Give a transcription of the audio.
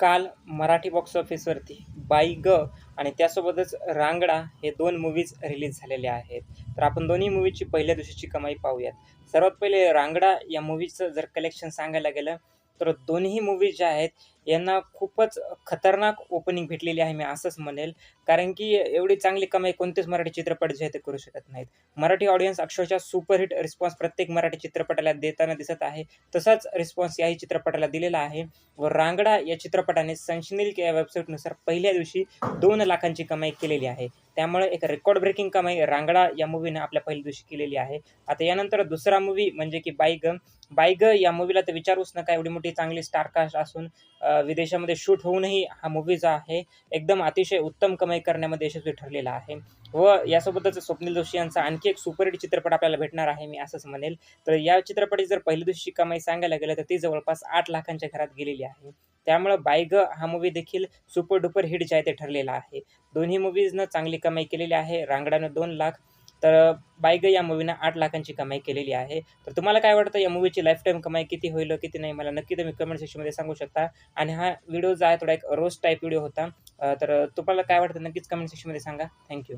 काल मराठी बॉक्स ऑफिसवरती बाई ग आणि त्यासोबतच रांगडा हे दोन मूवीज रिलीज झालेले आहेत. तर आपण दोन्ही मूवीची पहिल्या दिवशीची कमाई पाहूयात. सर्वात पहिले रांगडा या मूवीचं जर कलेक्शन सांगायला गेलं तर दोन्ही मूवीज ज्या आहेत यांना खूपच खतरनाक ओपनिंग भेटलेली आहे मी असंच म्हणेल. कारण की एवढी चांगली कमाई कोणतेच मराठी चित्रपट जे आहे ते करू शकत नाहीत. मराठी ऑडियन्स अक्षरशः सुपरहिट रिस्पॉन्स प्रत्येक मराठी चित्रपटाला देताना दिसत आहे. तसाच रिस्पॉन्स याही चित्रपटाला दिलेला आहे. व रांगडा या चित्रपटाने सनशनील या वेबसाईटनुसार पहिल्या दिवशी दोन लाखांची कमाई केलेली आहे. त्यामुळे एक रेकॉर्ड ब्रेकिंग कमाई रांगडा या मूवीने आपल्या पहिल्या दिवशी केलेली आहे. आता यानंतर दुसरा मूवी म्हणजे की बाईग ग या मूवीला तर विचारूच नका. एवढी मोठी चांगली स्टारकास्ट असून विदेशामध्ये शूट होऊनही हा मूवी जो आहे एकदम अतिशय उत्तम कमाई करण्यामध्ये यशस्वी ठरलेला आहे. व यासोबतच स्वप्नील जोशी यांचा आणखी एक सुपरहिट चित्रपट आपल्याला भेटणार आहे मी असंच म्हणेल. तर या चित्रपटाची जर पहिल्या दिवशी कमाई सांगायला गेलं तर ती जवळपास आठ लाखांच्या घरात गेलेली आहे. त्यामुळं बायग हा मूवी देखील सुपर डुपर हिट जे आहे ते ठरलेला आहे. दोन्ही मूवीजनं चांगली कमाई केलेली आहे. रांगडानं दोन लाख तर बायग या मूवीनं आठ लाखांची कमाई केलेली आहे. तर तुम्हाला काय वाटतं? या मूवीची लाईफ टाईम कमाई किती होईल किती नाही? मला नक्की तुम्ही कमेंट सेक्शनमध्ये सांगू शकता. आणि हा व्हिडिओ जो आहे थोडा एक रोस्ट टाईप व्हिडिओ होता. तर तुम्हाला काय वाटतं? नक्कीच कमेंट सेक्शनमध्ये सांगा. थँक्यू